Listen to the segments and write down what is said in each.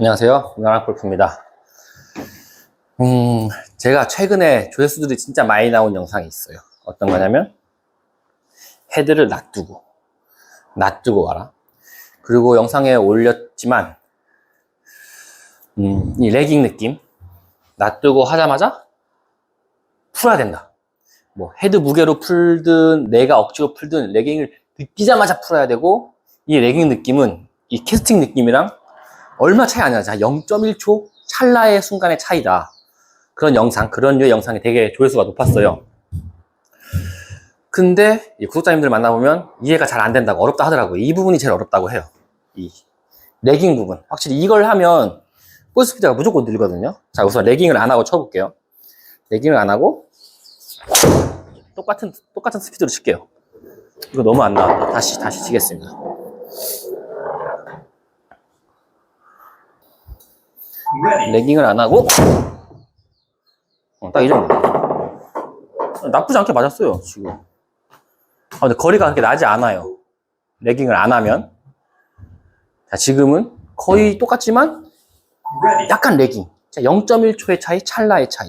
안녕하세요. 나락골프입니다. 음, 제가 최근에 조회수들이 진짜 많이 나온 영상이 있어요. 어떤 거냐면, 헤드를 놔두고, 놔두고 와라. 그리고 영상에 올렸지만, 음, 이 레깅 느낌, 놔두고 하자마자 풀어야 된다. 뭐, 헤드 무게로 풀든, 내가 억지로 풀든, 레깅을 느끼자마자 풀어야 되고, 이 레깅 느낌은 이 캐스팅 느낌이랑 얼마 차이 안 나죠. 0.1초 찰나의 순간의 차이다. 그런 영상, 그런 류의 영상이 되게 조회수가 높았어요. 근데 이 구독자님들 만나보면 이해가 잘 안 된다고 어렵다 하더라고요. 이 부분이 제일 어렵다고 해요. 이 레깅 부분. 확실히 이걸 하면 볼 스피드가 무조건 늘거든요. 자, 우선 레깅을 안 하고 쳐볼게요. 레깅을 안 하고 똑같은 똑같은 스피드로 칠게요. 이거 너무 안 나왔다. 다시 다시 치겠습니다. 레깅을 안 하고? 어, 딱이 정도 나쁘지 않게 맞았어요 지금. 아, 근데 거리가 그렇게 나지 않아요. 레깅을 안 하면. 자 지금은 거의 똑같지만 약간 레깅. 0.1초의 차이 찰나의 차이.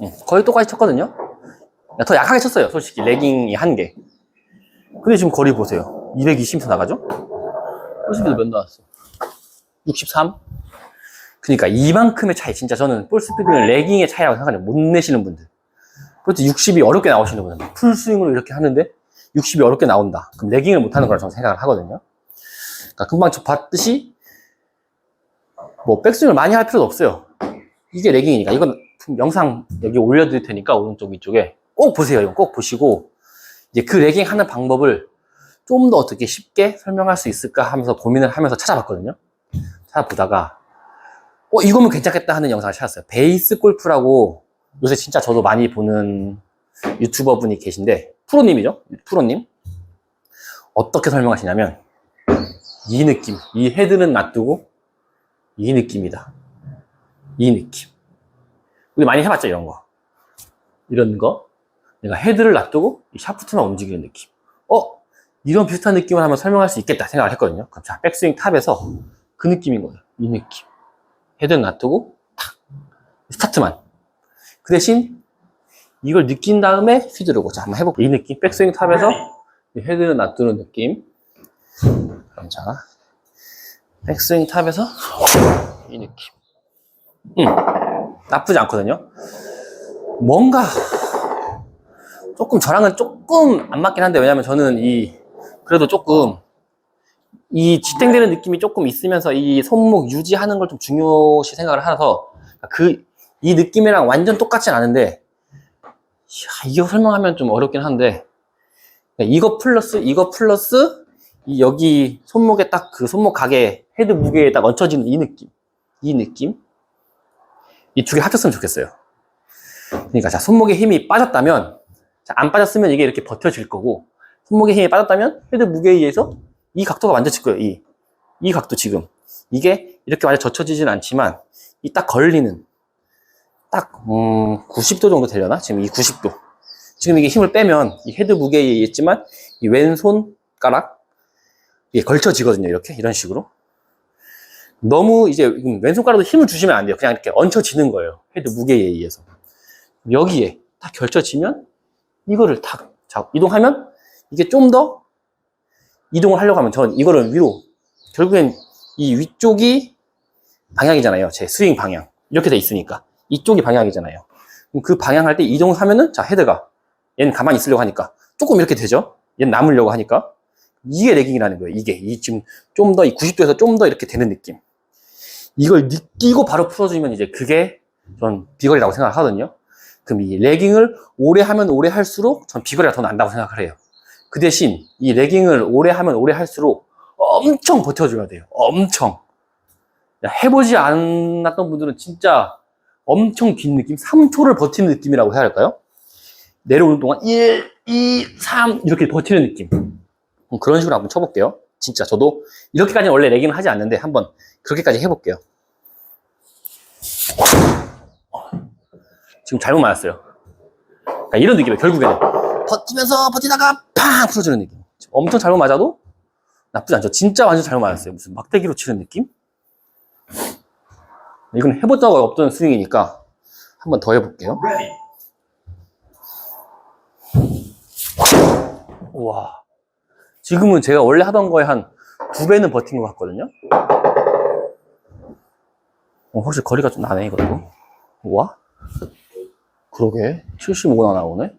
음, 거의 똑같이 쳤거든요? 더 약하게 쳤어요 솔직히. 레깅이 한개. 근데 지금 거리 보세요. 220m 나가죠? 볼스피드 몇 나왔어? 63? 그러니까 이만큼의 차이. 진짜 저는 볼스피드는 레깅의 차이라고 생각하는 못 내시는 분들. 그렇죠 60이 어렵게 나오시는 분들 풀스윙으로 이렇게 하는데 60이 어렵게 나온다. 그럼 레깅을 못하는 거라 저는 생각을 하거든요. 그러니까 금방 저 봤듯이 뭐 백스윙을 많이 할 필요도 없어요. 이게 레깅이니까. 이건 영상 여기 올려드릴 테니까 오른쪽 위쪽에 꼭 보세요. 이거 꼭 보시고 이제 그 레깅 하는 방법을 좀 더 어떻게 쉽게 설명할 수 있을까 하면서 고민을 하면서 찾아봤거든요. 찾아보다가, 어, 이거면 괜찮겠다 하는 영상을 찾았어요. 베이스 골프라고 요새 진짜 저도 많이 보는 유튜버 분이 계신데, 프로님이죠? 프로님. 어떻게 설명하시냐면, 이 느낌, 이 헤드는 놔두고, 이 느낌이다. 이 느낌. 우리 많이 해봤죠, 이런 거. 이런 거. 내가 헤드를 놔두고, 이 샤프트만 움직이는 느낌. 어? 이런 비슷한 느낌을 한번 설명할 수 있겠다 생각을 했거든요. 그럼 자, 백스윙 탑에서 그 느낌인 거예요. 이 느낌. 헤드는 놔두고, 탁. 스타트만. 그 대신 이걸 느낀 다음에 휘두르고. 자, 한번 해볼게요. 이 느낌. 백스윙 탑에서 이 헤드는 놔두는 느낌. 그럼 자, 백스윙 탑에서 이 느낌. 음, 나쁘지 않거든요. 뭔가 조금 저랑은 조금 안 맞긴 한데 왜냐면 저는 이 그래도 조금 이 지탱되는 느낌이 조금 있으면서 이 손목 유지하는 걸 좀 중요시 생각을 해서 그 이 느낌이랑 완전 똑같진 않은데 이야, 이거 설명하면 좀 어렵긴 한데 이거 플러스 이거 플러스 이 여기 손목에 딱 그 손목 각에 헤드 무게에 딱 얹혀지는 이 느낌 이 느낌? 이 두 개 합쳤으면 좋겠어요. 그러니까 자 손목에 힘이 빠졌다면 자, 안 빠졌으면 이게 이렇게 버텨질 거고 손목에 힘이 빠졌다면 헤드 무게에 의해서 이 각도가 만져질 거예요. 이, 이 각도 지금. 이게 이렇게 완전 젖혀지진 않지만 이 딱 걸리는 딱 음, 90도 정도 되려나? 지금 이 90도. 지금 이게 힘을 빼면 이 헤드 무게에 의했지만 이 왼손가락 이게 걸쳐지거든요. 이렇게 이런 식으로. 너무 이제 왼손가락도 힘을 주시면 안 돼요. 그냥 이렇게 얹혀지는 거예요. 헤드 무게에 의해서. 여기에 딱 결쳐지면 이거를 탁 자, 이동하면 이게 좀 더 이동을 하려고 하면 저는 이거를 위로 결국엔 이 위쪽이 방향이잖아요. 제 스윙 방향. 이렇게 돼 있으니까. 이쪽이 방향이잖아요. 그 방향 할 때 이동을 하면은 자, 헤드가 얘는 가만히 있으려고 하니까 조금 이렇게 되죠. 얘는 남으려고 하니까 이게 레깅이라는 거예요. 이게 이 지금 좀 더 이 90도에서 좀 더 이렇게 되는 느낌. 이걸 느끼고 바로 풀어주면 이제 그게 전 비거리라고 생각하거든요. 그럼 이 레깅을 오래 하면 오래 할수록 전 비거리가 더 난다고 생각을 해요. 그 대신 이 레깅을 오래 하면 오래 할수록 엄청 버텨줘야 돼요. 엄청. 해보지 않았던 분들은 진짜 엄청 긴 느낌, 3초를 버티는 느낌이라고 해야 할까요? 내려오는 동안 1, 2, 3 이렇게 버티는 느낌. 그런 식으로 한번 쳐볼게요. 진짜 저도 이렇게까지는 원래 레깅을 하지 않는데 한번 그렇게까지 해볼게요. 지금 잘못 맞았어요. 그러니까 이런 느낌이에요. 결국에는 버티면서 버티다가 팡 풀어주는 느낌. 엄청 잘못 맞아도 나쁘지 않죠. 진짜 완전 잘못 맞았어요. 무슨 막대기로 치는 느낌? 이건 해본 적 없던 스윙이니까 한 번 더 해볼게요. Ready. 와. 지금은 제가 원래 하던 거에 한 두 배는 버틴 것 같거든요. 어, 확실히 거리가 좀 나네, 이것도. 와. 그러게. 75나 나오네.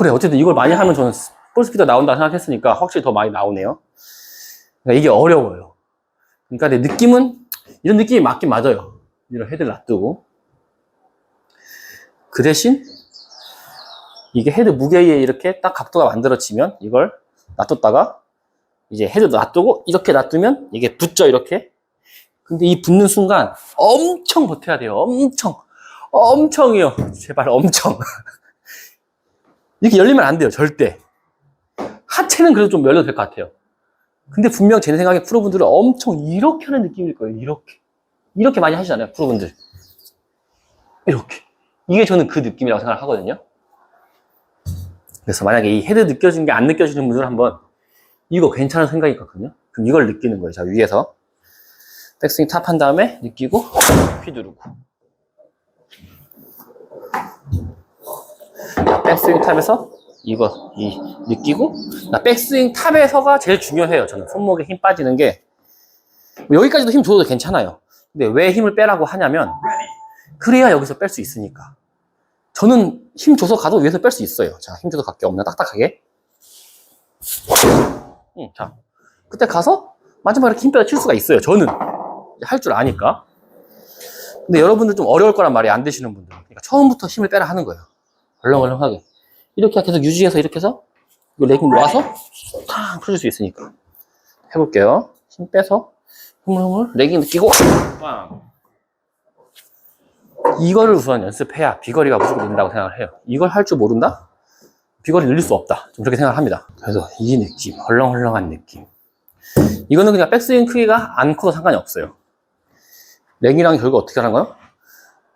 그래, 어쨌든 이걸 많이 하면 저는 볼스피드 나온다 생각했으니까 확실히 더 많이 나오네요. 그러니까 이게 어려워요. 그러니까 내 느낌은, 이런 느낌이 맞긴 맞아요. 이런 헤드를 놔두고. 그 대신, 이게 헤드 무게에 이렇게 딱 각도가 만들어지면 이걸 놔뒀다가 이제 헤드 놔두고 이렇게 놔두면 이게 붙죠, 이렇게. 근데 이 붙는 순간 엄청 버텨야 돼요. 엄청. 엄청이요. 제발 엄청. 이렇게 열리면 안 돼요. 절대. 하체는 그래도 좀 열려도 될 것 같아요. 근데 분명 제 생각에 프로분들은 엄청 이렇게 하는 느낌일 거예요. 이렇게. 이렇게 많이 하시잖아요. 프로분들. 이렇게. 이게 저는 그 느낌이라고 생각을 하거든요. 그래서 만약에 이 헤드 느껴지는 게 안 느껴지는 분들은 한번 이거 괜찮은 생각이 있거든요. 그럼 이걸 느끼는 거예요. 자, 위에서. 백스윙 탑 한 다음에 느끼고 휘두르고. 자, 백스윙 탑에서 이거 이 느끼고 나 백스윙 탑에서가 제일 중요해요. 저는 손목에 힘 빠지는 게 여기까지도 힘 줘도 괜찮아요. 근데 왜 힘을 빼라고 하냐면. 그래야 여기서 뺄 수 있으니까. 저는 힘 줘서 가도 위에서 뺄 수 있어요. 자, 힘 줘서 갈게 없나? 딱딱하게. 응, 자. 그때 가서 마지막에 힘 빼다 칠 수가 있어요. 저는. 할 줄 아니까. 근데 여러분들 좀 어려울 거란 말이 안 되시는 분들. 그러니까 처음부터 힘을 빼라 하는 거예요. 얼렁얼렁하게. 이렇게 계속 유지해서 이렇게 해서 이거 레깅 놓아서 탁 풀어줄 수 있으니까. 해볼게요. 힘 빼서 흐물흐물 레깅 느끼고 빵. 이거를 우선 연습해야 비거리가 무조건 는다고 생각을 해요. 이걸 할 줄 모른다? 비거리 늘릴 수 없다. 좀 그렇게 생각을 합니다. 그래서 이 느낌, 헐렁헐렁한 느낌. 이거는 그냥 백스윙 크기가 안 커도 상관이 없어요. 랭이랑 결과 어떻게 하는 거요?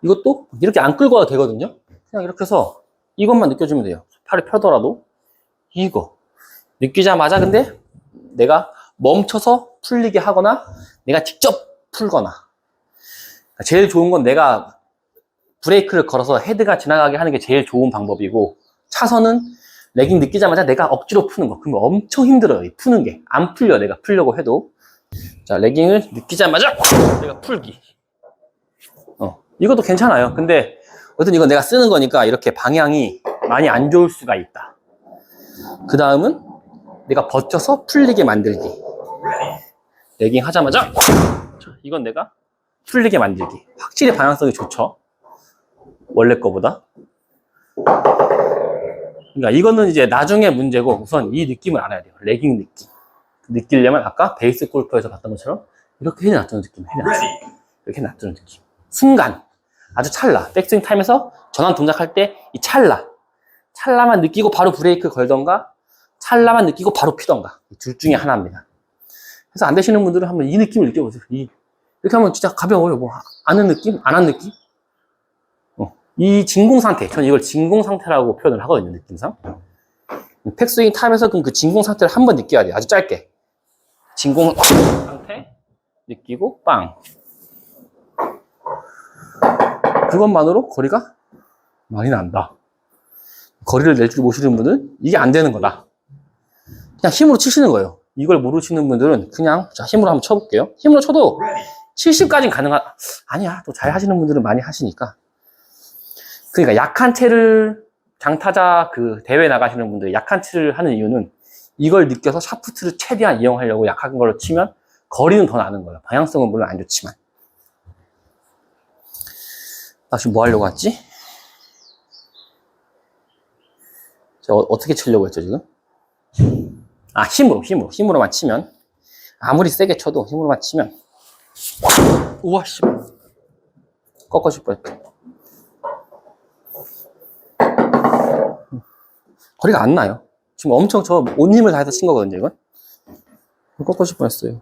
이것도 이렇게 안 끌고 와도 되거든요. 그냥 이렇게 해서 이것만 느껴주면 돼요. 팔이 펴더라도. 이거. 느끼자마자 근데 내가 멈춰서 풀리게 하거나 내가 직접 풀거나. 제일 좋은 건 내가 브레이크를 걸어서 헤드가 지나가게 하는 게 제일 좋은 방법이고 차선은 레깅 느끼자마자 내가 억지로 푸는 거. 그러면 엄청 힘들어요 이 푸는 게. 안 풀려 내가 풀려고 해도. 자 레깅을 느끼자마자 내가 풀기. 어 이것도 괜찮아요. 근데 어쨌든 이건 내가 쓰는 거니까 이렇게 방향이 많이 안 좋을 수가 있다. 그 다음은 내가 버텨서 풀리게 만들기. 레깅 하자마자 자, 이건 내가 풀리게 만들기. 확실히 방향성이 좋죠. 원래 거보다. 그러니까 이거는 이제 나중에 문제고 우선 이 느낌을 알아야 돼요. 레깅 느낌. 느끼려면 아까 베이스 골프에서 봤던 것처럼 이렇게 놔두는 느낌. 느낌. 이렇게 놔두는 느낌. 순간 아주 찰나 백스윙 타임에서 전환 동작할 때 이 찰나 찰나만 느끼고 바로 브레이크 걸던가 찰나만 느끼고 바로 피던가 이둘 중에 하나입니다 그래서 안 되시는 분들은 한번 이 느낌을 느껴보세요. 이, 이렇게 하면 진짜 가벼워요. 뭐, 아는 느낌? 안 한 느낌? 어, 이 진공 상태. 저는 이걸 진공 상태라고 표현을 하거든요. 느낌상. 팩스윙 타면서 그럼 그 진공 상태를 한번 느껴야 돼요. 아주 짧게. 진공 상태 느끼고 빵. 그것만으로 거리가 많이 난다. 거리를 낼 줄 모르시는 분은 이게 안 되는 거다. 그냥 힘으로 치시는 거예요. 이걸 모르시는 분들은 그냥 자 힘으로 한번 쳐볼게요. 힘으로 쳐도 Ready. 70까지는 가능한 아니야 또 잘 하시는 분들은 많이 하시니까 그러니까 약한 채를 장타자 그 대회 나가시는 분들 약한 채를 하는 이유는 이걸 느껴서 샤프트를 최대한 이용하려고 약한 걸로 치면 거리는 더 나는 거예요. 방향성은 물론 안 좋지만 나 지금 뭐 하려고 왔지? 저 어, 어떻게 치려고 했죠 지금? 아, 힘으로, 힘으로, 힘으로만 치면. 아무리 세게 쳐도 힘으로만 치면. 우와, 씨. 꺾어질 뻔 했다. 거리가 안 나요. 지금 엄청 저 온 힘을 다해서 친 거거든요, 이건. 꺾어질 뻔 했어요.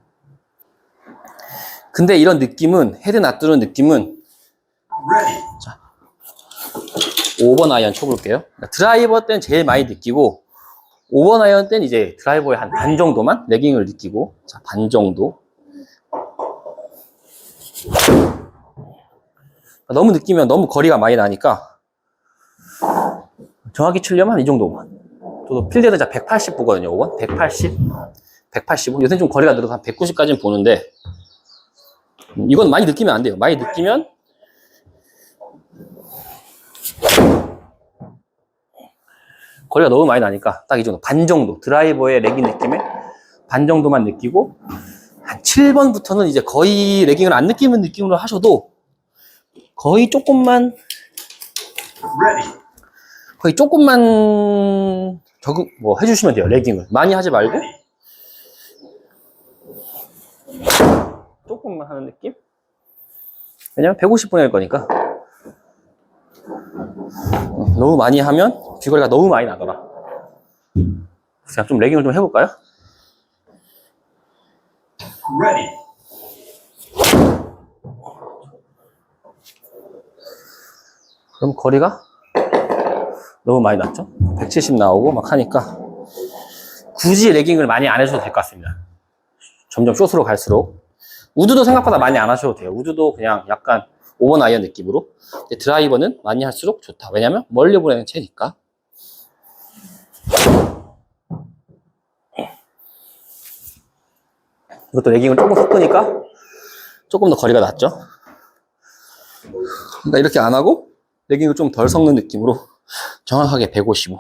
근데 이런 느낌은, 헤드 놔두는 느낌은 Ready. 5번 아이언 쳐볼게요. 드라이버 때는 제일 많이 느끼고, 5번 아이언 때는 이제 드라이버의 한 반 정도만 레깅을 느끼고, 자, 반 정도. 너무 느끼면 너무 거리가 많이 나니까, 정확히 치려면 이 정도만. 저도 필드에서 자180 보거든요, 5번. 180, 185. 요새 좀 거리가 늘어서 한 190까지는 보는데, 음, 이건 많이 느끼면 안 돼요. 많이 느끼면, 거리가 너무 많이 나니까 딱 이 정도. 반 정도. 드라이버의 레깅 느낌에 반 정도만 느끼고 한 7번부터는 이제 거의 레깅을 안 느끼는 느낌으로 하셔도 거의 조금만. 거의 조금만 적응 뭐 해주시면 돼요 레깅을. 많이 하지 말고. 조금만 하는 느낌? 왜냐면 150분일 거니까. 어, 너무 많이 하면 귀걸이가 너무 많이 나더라 그냥 좀 레깅을 좀 해볼까요? Ready. 그럼 거리가 너무 많이 났죠? 170 나오고 막 하니까 굳이 레깅을 많이 안 해줘도 될 것 같습니다. 점점 숏으로 갈수록 우드도 생각보다 많이 안 하셔도 돼요. 우드도 그냥 약간 5번 아이언 느낌으로 근데 드라이버는 많이 할수록 좋다. 왜냐면 멀리 보내는 채니까 이것도 레깅을 조금 섞으니까 조금 더 거리가 낮죠? 그러니까 이렇게 안 하고 레깅을 좀 덜 섞는 느낌으로 정확하게 155.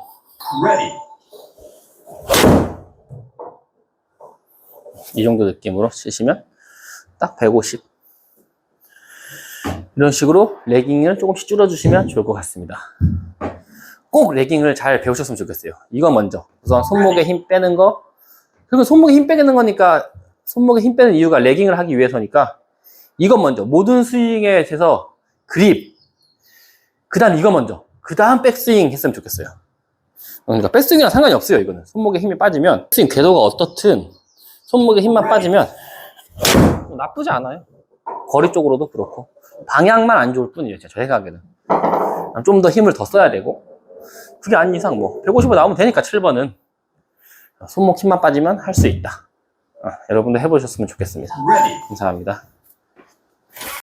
Ready. 이 정도 느낌으로 치시면 딱 150. 이런 식으로 레깅을 조금씩 줄여주시면 좋을 것 같습니다. 꼭 레깅을 잘 배우셨으면 좋겠어요. 이거 먼저. 우선 손목에 힘 빼는 거. 그리고 손목에 힘 빼는 거니까, 손목에 힘 빼는 이유가 레깅을 하기 위해서니까, 이것 먼저. 모든 스윙에 있어서 그립. 그 다음 이거 먼저. 그 다음 백스윙 했으면 좋겠어요. 그러니까 백스윙이랑 상관이 없어요, 이거는. 손목에 힘이 빠지면, 스윙 궤도가 어떻든, 손목에 힘만 빠지면, 뭐 나쁘지 않아요. 거리 쪽으로도 그렇고. 방향만 안 좋을 뿐이에요, 제 생각에는. 좀 더 힘을 더 써야 되고. 그게 아닌 이상 뭐, 150원 나오면 되니까, 7번은. 손목 힘만 빠지면 할 수 있다. 아, 여러분도 해보셨으면 좋겠습니다. 감사합니다.